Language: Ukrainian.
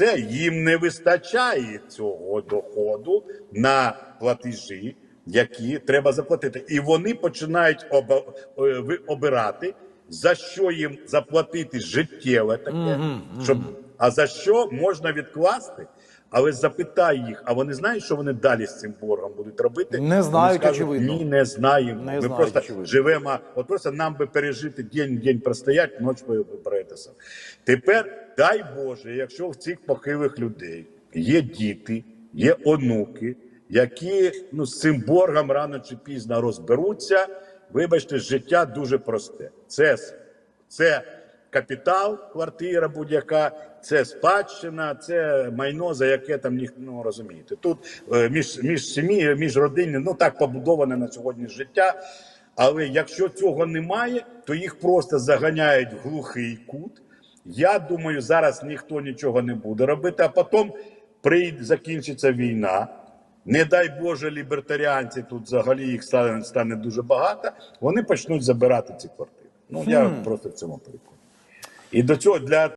все, їм не вистачає цього доходу на платежі, які треба заплатити. І вони починають е, обирати, за що їм заплатити життєве таке, щоб, а за що можна відкласти. Але запитай їх, а вони знають, що вони далі з цим боргом будуть робити? Не знають, скажуть, очевидно. Ні, не знаємо. Не Ми знають, просто очевидно. живемо. От просто нам би пережити день в день простоять, це саме. Тепер дай Боже, якщо в цих похилих людей є діти, є онуки, які ну з цим боргом рано чи пізно розберуться. Вибачте, життя дуже просте. Це, це капітал, квартира будь-яка, це спадщина, це майно, за яке там ніхто ну, розумієте. Тут е, між, між сім'ї, між родини, ну так побудоване на сьогодні життя. Але якщо цього немає, то їх просто заганяють в глухий кут. Я думаю, зараз ніхто нічого не буде робити, а потім прийде, закінчиться війна. Не дай Боже, лібертаріанці тут взагалі їх стане, стане дуже багато. Вони почнуть забирати ці квартири. Ну я просто в цьому переконаний. І до цього для